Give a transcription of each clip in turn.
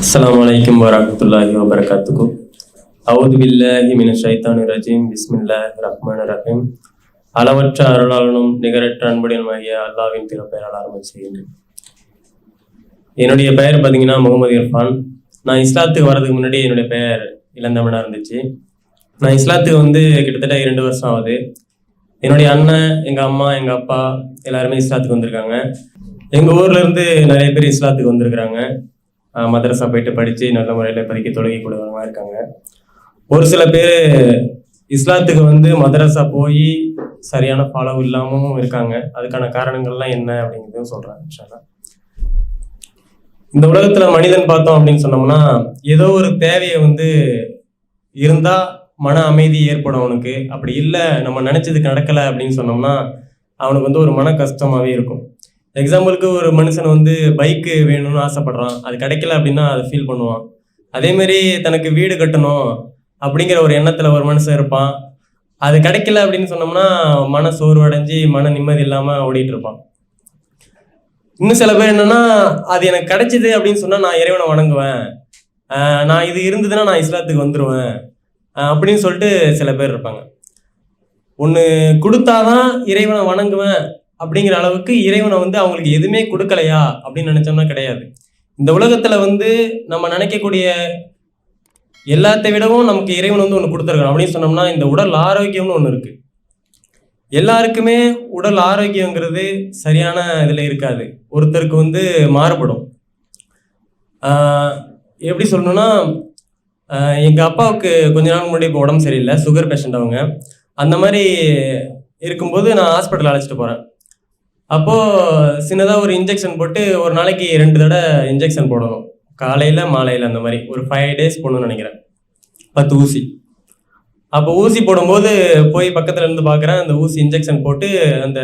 السلام عليكم ورحمة الله وبركاته أعوذ بالله من الشيطان الرجيم بسم الله الرحمن الرحيم அளவற்ற அருளாளனும் நிகரற்ற அன்புடையனுமாகிய அல்லாவின் திருப்பெயரால் ஆரம்பம் செய்கின்றேன் என்னுடைய பெயர் பார்த்தீங்கன்னா முகமது இர்ஃபான் நான் இஸ்லாத்துக்கு வர்றதுக்கு முன்னாடி என்னுடைய பெயர் இளந்தமிழா இருந்துச்சு நான் இஸ்லாத்துக்கு வந்து கிட்டத்தட்ட இரண்டு வருஷம் ஆகுது என்னுடைய அண்ணன் எங்கள் அம்மா எங்கள் அப்பா எல்லாருமே இஸ்லாத்துக்கு வந்திருக்காங்க எங்கள் ஊர்ல இருந்து நிறைய பேர் இஸ்லாத்துக்கு வந்திருக்கிறாங்க ஆஹ் மதரசா போயிட்டு படித்து நல்ல முறையில் இப்போதைக்கு தொழுகை கொடுக்குறவங்க இருக்காங்க. ஒரு சில பேர் இஸ்லாத்துக்கு வந்து மதரசா போய் சரியான ஃபாலோ இல்லாமல் இருக்காங்க. அதுக்கான காரணங்கள்லாம் என்ன அப்படிங்கிறதையும் சொல்கிறேன் இந்த உலகத்துல மனிதன் பார்த்தோம் அப்படின்னு சொன்னோம்னா ஏதோ ஒரு தேவையை வந்து இருந்தா மன அமைதி ஏற்படும் அவனுக்கு. அப்படி இல்லை நம்ம நினச்சதுக்கு நடக்கலை அப்படின்னு சொன்னோம்னா அவனுக்கு வந்து ஒரு மன கஷ்டமாவே இருக்கும். எக்ஸாம்பிளுக்கு ஒரு மனுஷன் வந்து பைக்கு வேணும்னு ஆசைப்படுறான். அது கிடைக்கல அப்படின்னா அதை ஃபீல் பண்ணுவான். அதேமாரி தனக்கு வீடு கட்டணும் அப்படிங்கிற ஒரு எண்ணத்தில் ஒரு மனுஷன் இருப்பான். அது கிடைக்கல அப்படின்னு சொன்னோம்னா மன சோர்வடைஞ்சு மன நிம்மதி இல்லாமல் ஓடிட்டு இருப்பான். இன்னும் சில பேர் என்னன்னா அது எனக்கு கிடைச்சிது அப்படின்னு சொன்னால் நான் இறைவனை வணங்குவேன். நான் இது இருந்ததுன்னா நான் இஸ்லாத்துக்கு வந்துடுவேன் அப்படின்னு சொல்லிட்டு சில பேர் இருப்பாங்க. ஒன்று கொடுத்தாதான் இறைவனை வணங்குவேன். அப்படிங்கிற அளவுக்கு இறைவனை வந்து அவங்களுக்கு எதுவுமே கொடுக்கலையா அப்படின்னு நினைச்சோம்னா கிடையாது. இந்த உலகத்துல வந்து நம்ம நினைக்கக்கூடிய எல்லாத்தை விடவும் நமக்கு இறைவன் வந்து ஒன்று கொடுத்துருக்கான். அப்படின்னு சொன்னோம்னா இந்த உடல் ஆரோக்கியம்னு ஒன்று இருக்கு. எல்லாருக்குமே உடல் ஆரோக்கியங்கிறது சரியான இதில் இருக்காது. ஒருத்தருக்கு வந்து மாறுபடும். எப்படி சொல்லணும்னா எங்கள் அப்பாவுக்கு கொஞ்ச நாள் முன்னாடி இப்போ உடம்பு சரியில்லை சுகர் பேஷண்ட் அவங்க. அந்த மாதிரி இருக்கும்போது நான் ஹாஸ்பிட்டல் அழைச்சிட்டு போகிறேன் அப்போது சின்னதாக ஒரு இன்ஜெக்ஷன் போட்டு ஒரு நாளைக்கு ரெண்டு தடவை இன்ஜெக்ஷன் போடணும். காலையில் மாலையில் அந்த மாதிரி. ஒரு ஃபைவ் டேஸ் போடணும்னு நினைக்கிறேன். பத்து ஊசி. அப்போ ஊசி போடும்போது போய் பக்கத்தில் இருந்து பார்க்குறேன் அந்த ஊசி இன்ஜெக்ஷன் போட்டு அந்த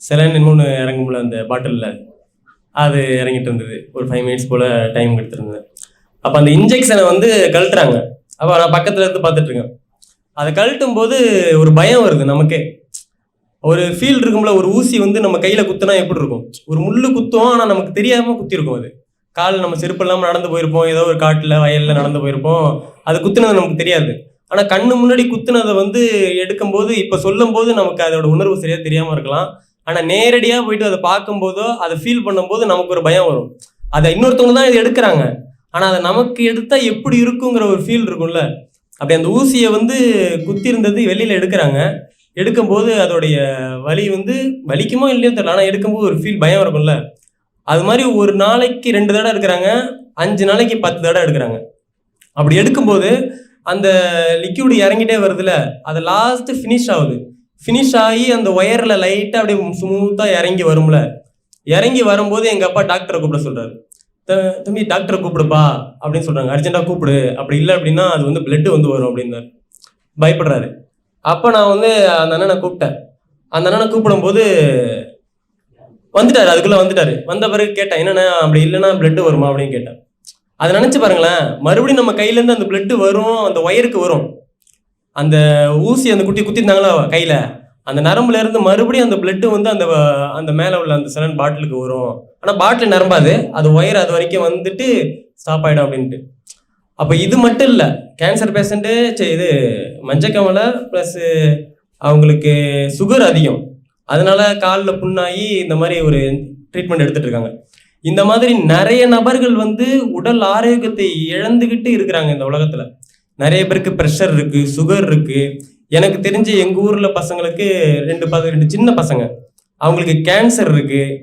செலன் இன்னொன்று இறங்கும்ல அந்த பாட்டிலில் அது இறங்கிட்டு இருந்தது. ஒரு ஃபைவ் மினிட்ஸ் போல் டைம் எடுத்துருந்தேன் அப்போ அந்த இன்ஜெக்ஷனை வந்து கழட்டுறாங்க. அப்போ நான் பக்கத்தில் இருந்து பார்த்துட்ருக்கேன் அதை கழட்டும் போது ஒரு பயம் வருது நமக்கே. ஒரு ஃபீல் இருக்கும்ல ஒரு ஊசி வந்து நம்ம கையில குத்துனா எப்படி இருக்கும்? ஒரு முள்ளு குத்துவோம் ஆனால் நமக்கு தெரியாம குத்திருக்கும் அது. கால் நம்ம செருப்பு இல்லாமல் நடந்து போயிருப்போம் ஏதோ ஒரு காட்டில் வயலில் நடந்து போயிருப்போம் அது குத்துனது நமக்கு தெரியாது. ஆனால் கண்ணு முன்னாடி குத்துனதை வந்து எடுக்கும்போது இப்போ சொல்லும் போது நமக்கு அதோட உணர்வு சரியாக தெரியாமல் இருக்கலாம். ஆனால் நேரடியாக போயிட்டு அதை பார்க்கும்போதோ அதை ஃபீல் பண்ணும்போது நமக்கு ஒரு பயம் வரும். அதை இன்னொருத்தவங்க தான் இது எடுக்கிறாங்க. ஆனால் அதை நமக்கு எடுத்தால் எப்படி இருக்குங்கிற ஒரு ஃபீல் இருக்கும்ல. அப்படி அந்த ஊசியை வந்து குத்தி இருந்தது எடுக்கிறாங்க. எடுக்கும்போது அதோடைய வலி வந்து வலிக்குமோ இல்லையோ தெரியல ஆனால் எடுக்கும்போது ஒரு ஃபீல் பயம் இருக்கும்ல. அது மாதிரி ஒரு நாளைக்கு ரெண்டு தடவை எடுக்கிறாங்க அஞ்சு நாளைக்கு பத்து தடவை எடுக்கிறாங்க. அப்படி எடுக்கும்போது அந்த லிக்யூடு இறங்கிட்டே வருதுல அது லாஸ்ட் ஃபினிஷ் ஆகுது. ஃபினிஷ் ஆகி அந்த ஒயரில் லைட்டாக அப்படியே ஸ்மூத்தாக இறங்கி வரும்ல. இறங்கி வரும்போது எங்கள் அப்பா டாக்டரை கூப்பிட சொல்கிறாரு "த- தம்பி டாக்டரை கூப்பிடுப்பா அப்படின்னு சொல்கிறாங்க அர்ஜென்ட்டாக கூப்பிடு. அப்படி இல்லை அப்படின்னா அது வந்து பிளட்டு வந்து வரும் அப்படின்னாரு. பயப்படுறாரு. அப்போ நான் வந்து அந்த அண்ணனை கூப்பிட்டேன். அந்த அண்ணனை கூப்பிடும்போது வந்துட்டார் அதுக்குள்ளே வந்துட்டார். வந்த பிறகு கேட்டேன் என்னண்ணா அப்படி இல்லைன்னா பிளட் வருமா? அப்படின்னு கேட்டேன். அதை நினச்சி பாருங்களேன் மறுபடியும் நம்ம கையிலேருந்து அந்த பிளட்டு வரும் அந்த ஒயருக்கு வரும். அந்த ஊசி அந்த குட்டி குத்திருந்தாங்களா கையில்? அந்த நரம்புல இருந்து மறுபடியும் அந்த பிளட்டு வந்து அந்த வ- அந்த மேலே உள்ள அந்த சிலன் பாட்டிலுக்கு வரும். ஆனால் பாட்டில் நரம்பாது. அது ஒயர் அது வரைக்கும் வந்துட்டு ஸ்டாப் ஆகிடும் அப்படின்ட்டு. அப்போ இது மட்டும் இல்லை கேன்சர் பேஷண்ட்டு இது மஞ்சக்கமலை ப்ளஸ் அவங்களுக்கு சுகர் அதிகம். அதனால காலில் புண்ணாகி இந்த மாதிரி ஒரு ட்ரீட்மெண்ட் எடுத்துட்டு இருக்காங்க. இந்த மாதிரி நிறைய நபர்கள் வந்து உடல் ஆரோக்கியத்தை இழந்துக்கிட்டு இருக்கிறாங்க இந்த உலகத்தில். நிறைய பேருக்கு ப்ரெஷர் இருக்கு சுகர் இருக்கு. எனக்கு தெரிஞ்ச எங்கள் ஊரில் பசங்களுக்கு ரெண்டு ப ரெண்டு சின்ன பசங்க. அவங்களுக்கு கேன்சர் இருக்குது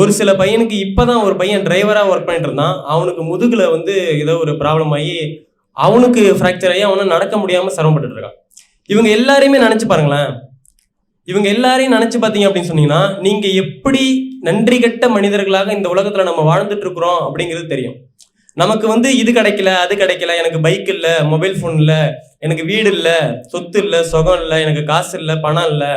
ஒரு சில பையனுக்கு இப்பதான் ஒரு பையன் டிரைவரா ஒர்க் பண்ணிட்டு இருந்தான். அவனுக்கு முதுகுல வந்து ஏதோ ஒரு ப்ராப்ளம் ஆகி அவனுக்கு ஃப்ராக்சர் ஆகி அவனை நடக்க முடியாம சிரமப்பட்டு இருக்கான். இவங்க எல்லாரையுமே நினைச்சு பாருங்களேன். இவங்க எல்லாரையும் நினைச்சு பார்த்தீங்க அப்படின்னு சொன்னீங்கன்னா நீங்க எப்படி நன்றி கட்ட மனிதர்களாக இந்த உலகத்துல நம்ம வாழ்ந்துட்டு இருக்கிறோம் அப்படிங்கிறது தெரியும். நமக்கு வந்து இது கிடைக்கல அது கிடைக்கல எனக்கு பைக் இல்லை மொபைல் ஃபோன் இல்லை எனக்கு வீடு இல்லை சொத்து இல்லை சுகம் இல்லை எனக்கு காசு இல்லை பணம் இல்லை.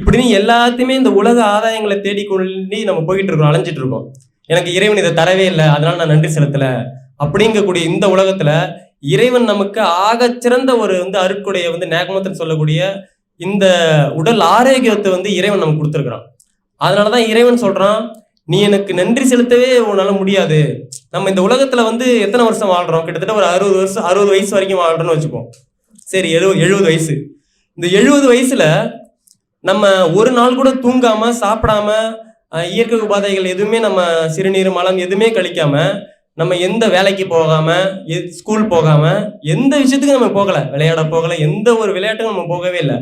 இப்படின்னு எல்லாத்தையுமே இந்த உலக ஆதாயங்களை தேடிக்கொண்டு நம்ம போயிட்டு இருக்கோம் அலைஞ்சிட்டு இருக்கோம். எனக்கு இறைவன் இதை தரவே இல்லை அதனால நான் நன்றி செலுத்தல. அப்படிங்கக்கூடிய இந்த உலகத்துல இறைவன் நமக்கு ஆகச்சிறந்த ஒரு வந்து அருட்கொடையை வந்து நேகமத்தில் சொல்லக்கூடிய இந்த உடல் ஆரோக்கியத்தை வந்து இறைவன் நமக்கு கொடுத்துருக்கிறான். அதனாலதான் இறைவன் சொல்றான் நீ எனக்கு நன்றி செலுத்தவே உன்னால முடியாது. நம்ம இந்த உலகத்துல வந்து எத்தனை வருஷம் வாழ்றோம்? கிட்டத்தட்ட ஒரு அறுபது வருஷம் அறுபது வயசு வரைக்கும் வாழ்றோம்னு வச்சுப்போம். சரி எழு எழுபது வயசு. இந்த எழுபது வயசுல நம்ம ஒரு நாள் கூட தூங்காம சாப்பிடாம இயற்கை உபாதைகள் எதுவுமே நம்ம சிறுநீர் மலம் எதுவுமே கழிக்காம நம்ம எந்த வேலைக்கு போகாம எ- ஸ்கூல் போகாம எந்த விஷயத்துக்கும் நம்ம போகல. விளையாட போகல எந்த ஒரு விளையாட்டுக்கும் நம்ம போகவே இல்லை.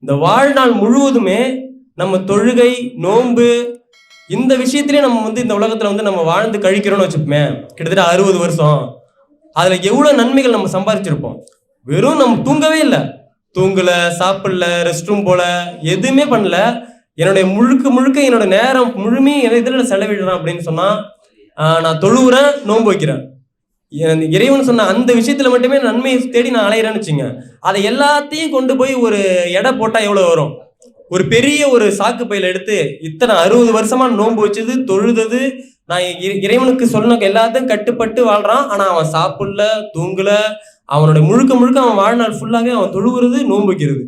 இந்த வாழ்நாள் முழுவதுமே நம்ம தொழுகை நோன்பு இந்த விஷயத்திலே நம்ம வந்து இந்த உலகத்துல வந்து நம்ம வாழ்ந்து கழிக்கிறோம்னு வச்சுப்போமே கிட்டத்தட்ட அறுபது வருஷம். அதுல எவ்வளவு நன்மைகள் நம்ம சம்பாதிச்சிருப்போம்? வெறும் நம்ம தூங்கவே இல்லை. தூங்கல சாப்பிடல ரெஸ்ட் ரூம் போல எதுவுமே பண்ணல. என்னுடைய முழுக்க முழுக்க என்னோட நேரம் முழுமையும் இதில் செலவிடுறேன் அப்படின்னு சொன்னா நான் தொழுவுறேன் நோன்பு வைக்கிறேன். இறைவன் சொன்ன அந்த விஷயத்துல மட்டுமே நன்மையை தேடி நான் அலையிறேன்னு வச்சுங்க அதை எல்லாத்தையும் கொண்டு போய் ஒரு எடை போட்டா எவ்வளவு வரும்? ஒரு பெரிய ஒரு சாக்கு பையில எடுத்து இத்தனை அறுபது வருஷமா நோன்பு வச்சது தொழுதது நான் இறைவனுக்கு சொன்ன எல்லாத்தையும் கட்டுப்பட்டு வாழ்றான். ஆனா அவன் சாப்பிடல தூங்கல அவனோட முழுக்க முழுக்க அவன் வாழ்நாள் ஃபுல்லாகவே அவன் தொழுவுறது நோன்பு வைக்கிறது.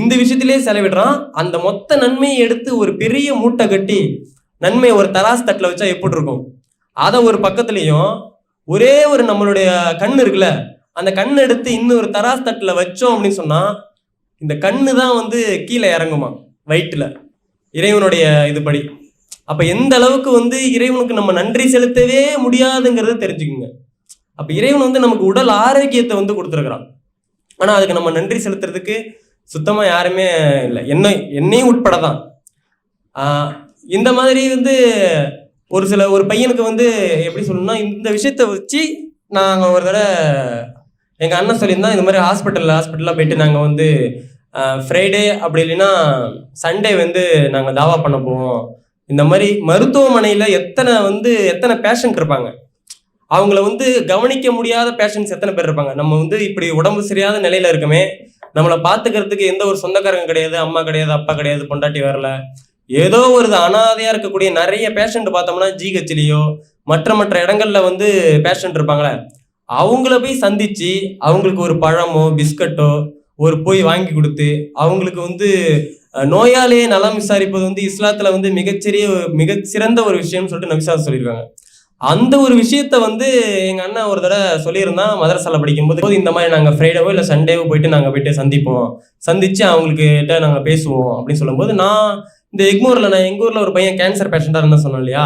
இந்த விஷயத்திலேயே செலவிடுறான். அந்த மொத்த நன்மையை எடுத்து ஒரு பெரிய மூட்டை கட்டி நன்மையை ஒரு தராசு தட்டில் வச்சா எப்படி இருக்கும்? அதை ஒரு பக்கத்துலேயும் ஒரே ஒரு நம்மளுடைய கண் இருக்குல்ல அந்த கண் எடுத்து இன்னொரு தராசு தட்டில் வச்சோம் அப்படின்னு சொன்னால் இந்த கண்ணு தான் வந்து கீழே இறங்குமா? வயிற்றில். இறைவனுடைய இதுபடி. அப்போ எந்த அளவுக்கு வந்து இறைவனுக்கு நம்ம நன்றி செலுத்தவே முடியாதுங்கிறத தெரிஞ்சுக்குங்க. அப்போ இறைவன் வந்து நமக்கு உடல் ஆரோக்கியத்தை வந்து கொடுத்துருக்குறான். ஆனால் அதுக்கு நம்ம நன்றி செலுத்துறதுக்கு சுத்தமாக யாருமே இல்லை. என்ன என்னையும் உட்பட தான் இந்த மாதிரி வந்து ஒரு சில ஒரு பையனுக்கு வந்து எப்படி சொல்லணும்னா இந்த விஷயத்த வச்சு நாங்கள் ஒரு தடவை எங்கள் அண்ணன் சொல்லியிருந்தோம் இந்த மாதிரி ஹாஸ்பிட்டலில் ஹாஸ்பிட்டலில் போயிட்டு நாங்கள் வந்து ஃப்ரைடே அப்படி இல்லைன்னா சண்டே வந்து நாங்கள் தாவா பண்ண போவோம். இந்த மாதிரி மருத்துவமனையில் எத்தனை வந்து எத்தனை பேஷண்ட் இருப்பாங்க? அவங்கள வந்து கவனிக்க முடியாத பேஷண்ட்ஸ் எத்தனை பேர் இருப்பாங்க? நம்ம வந்து இப்படி உடம்பு சரியாத நிலையில இருக்கமே நம்மளை பார்த்துக்கிறதுக்கு எந்த ஒரு சொந்தக்காரங்க கிடையாது அம்மா கிடையாது அப்பா கிடையாது பொண்டாட்டி வரல. ஏதோ ஒரு அனாதையாக இருக்கக்கூடிய நிறைய பேஷண்ட் பார்த்தோம்னா ஜிஹெச்லேயோ மற்ற மற்ற இடங்கள்ல வந்து பேஷண்ட் இருப்பாங்களே அவங்கள போய் சந்திச்சு அவங்களுக்கு ஒரு பழமோ பிஸ்கட்டோ ஒரு போய் வாங்கி கொடுத்து அவங்களுக்கு வந்து நோயாளியை நலம் விசாரிப்பது வந்து இஸ்லாத்துல வந்து மிகச்சிறிய மிகச்சிறந்த ஒரு விஷயம்னு சொல்லிட்டு நபிசாஸ் சொல்லியிருக்காங்க. அந்த ஒரு விஷயத்த வந்து எங்க அண்ணன் ஒரு தடவை சொல்லியிருந்தான் மதரசால படிக்கும்போது இந்த மாதிரி நாங்க ஃப்ரைடேவோ இல்லை சண்டேவோ போயிட்டு நாங்க போயிட்டு சந்திப்போம். சந்திச்சு அவங்களுக்கு நாங்கள் நாங்க பேசுவோம். அப்படின்னு சொல்லும்போது நான் இந்த எக்மூர்ல நான் எங்க ஊர்ல ஒரு பையன் கேன்சர் பேஷண்டா இருந்தா சொன்னேன் இல்லையா?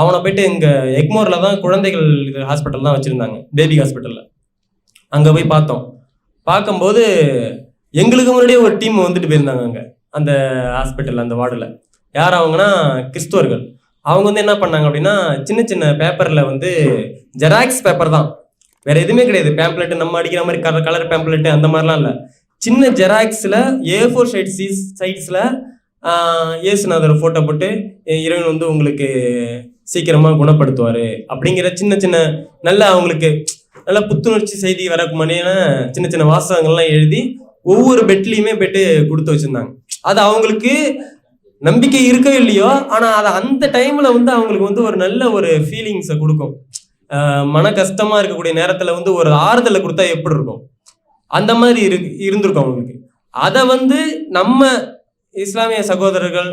அவனை போயிட்டு இங்க எக்மோர்ல தான் குழந்தைகள் ஹாஸ்பிட்டல் தான் வச்சிருந்தாங்க பேபி ஹாஸ்பிட்டல்ல அங்க போய் பார்த்தோம். பார்க்கும்போது எங்களுக்கு முன்னாடியே ஒரு டீம் வந்துட்டு போயிருந்தாங்க அங்கே அந்த ஹாஸ்பிட்டலில் அந்த வார்டில் யார் அவங்கன்னா? கிறிஸ்துவர்கள். அவங்க வந்து என்ன பண்ணாங்க அப்படின்னா சின்ன சின்ன பேப்பரில் வந்து ஜெராக்ஸ் பேப்பர் தான். வேற எதுவுமே கிடையாது. பேம்ப்ளெட் நம்ம அடிக்கிற மாதிரி கலர் கலர் பேம்ப்ளெட்டு அந்த மாதிரிலாம் இல்லை. சின்ன ஜெராக்ஸில் ஏ ஃபோர் சைட் சீஸ் சைட்ஸில் இயேசுநாதர் ஃபோட்டோ போட்டு இறைவன் வந்து உங்களுக்கு சீக்கிரமாக குணப்படுத்துவார் அப்படிங்கிற சின்ன சின்ன நல்ல அவங்களுக்கு நல்ல புத்துணர்ச்சி செய்தி வரக்கு சின்ன சின்ன வாசகங்கள்லாம் எழுதி ஒவ்வொரு பெட்லேயுமே பெட்டு கொடுத்து வச்சுருந்தாங்க. அது அவங்களுக்கு நம்பிக்கை இருக்கோ இல்லையோ ஆனால் அதை அந்த டைமில் வந்து அவங்களுக்கு வந்து ஒரு நல்ல ஒரு ஃபீலிங்ஸை கொடுக்கும். மன கஷ்டமாக இருக்கக்கூடிய நேரத்தில் வந்து ஒரு ஆறுதலை கொடுத்தா எப்படி இருக்கும்? அந்த மாதிரி இரு இருந்திருக்கும் அவங்களுக்கு. அதை வந்து நம்ம இஸ்லாமிய சகோதரர்கள்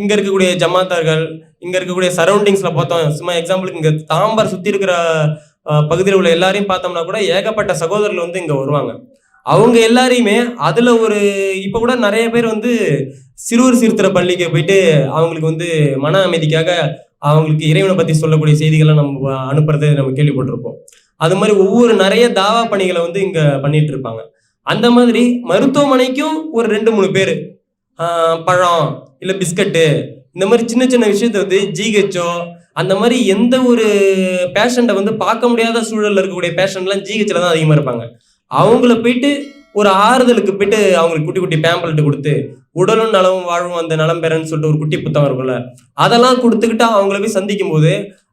இங்கே இருக்கக்கூடிய ஜமாத்தார்கள் இங்கே இருக்கக்கூடிய சரௌண்டிங்ஸில் பார்த்தோம். சும்மா எக்ஸாம்பிளுக்கு இங்கே தாம்பர் சுற்றி இருக்கிற பகுதியில் உள்ள எல்லாரையும் பார்த்தோம்னா கூட ஏகப்பட்ட சகோதரர்கள் வந்து இங்கே வருவாங்க. அவங்க எல்லாரையுமே அதில் ஒரு இப்போ கூட நிறைய பேர் வந்து சிறுவர் சீர்திர பள்ளிக்கு போயிட்டு அவங்களுக்கு வந்து மன அமைதிக்காக அவங்களுக்கு இறைவனை பற்றி சொல்லக்கூடிய செய்திகளை நம்ம அனுப்புறது நம்ம கேள்விப்பட்டிருப்போம். அது மாதிரி ஒவ்வொரு நிறைய தாவா பணிகளை வந்து இங்கே பண்ணிட்டு இருப்பாங்க. அந்த மாதிரி மருத்துவமனைக்கும் ஒரு ரெண்டு மூணு பேர். பழம் இல்லை பிஸ்கட்டு இந்த மாதிரி சின்ன சின்ன விஷயத்த வந்து ஜிஹெச்ஓ அந்த மாதிரி எந்த ஒரு பேஷண்ட்டை வந்து பார்க்க முடியாத சூழலில் இருக்கக்கூடிய பேஷண்ட்லாம் ஜிஹெச்சில் தான் அதிகமாக இருப்பாங்க. அவங்கள போயிட்டு ஒரு ஆறுதலுக்கு போயிட்டு அவங்களுக்கு குட்டி குட்டி பேம்பல்ட்டு கொடுத்து உடலும் நலமும் வாழும் அந்த நலம் பெறன்னு சொல்லிட்டு ஒரு குட்டி புத்தகம் இருக்கும்ல அதெல்லாம் கொடுத்துக்கிட்டு அவங்கள போய் சந்திக்கும் போது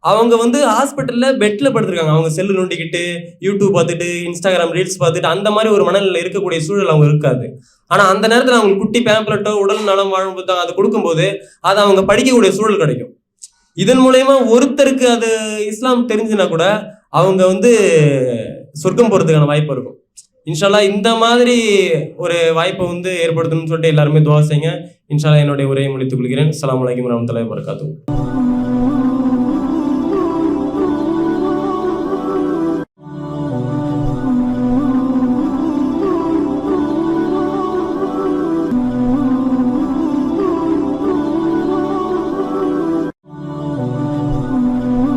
அவங்க வந்து ஹாஸ்பிட்டலில் பெட்டில் படுத்திருக்காங்க. அவங்க செல்லு நோண்டிக்கிட்டு யூடியூப் பார்த்துட்டு இன்ஸ்டாகிராம் ரீல்ஸ் பார்த்துட்டு அந்த மாதிரி ஒரு மனநிலையில் இருக்கக்கூடிய சூழல் அவங்க இருக்காது. ஆனால் அந்த நேரத்தில் அவங்களுக்கு குட்டி பேம்பலெட்டோ உடல் நலம் வாழும் புத்தகம் அதை கொடுக்கும்போது அதை அவங்க படிக்கக்கூடிய சூழல் கிடைக்கும். இதன் மூலயமா ஒருத்தருக்கு அது இஸ்லாம் தெரிஞ்சுனா கூட அவங்க வந்து சொர்க்கம் போகிறதுக்கான வாய்ப்பு இருக்கும். இன்ஷால்லா இந்த மாதிரி ஒரு வாய்ப்பை வந்து ஏற்படுத்தணும்னு சொல்லிட்டு எல்லாருமே துவா செய்யுங்க. இன்ஷால்லா என்னுடைய உரையை முடித்துக் கொள்கிறேன். அஸ்ஸலாமு வலைக்கம் வரமத்துல வரகாத்தூர்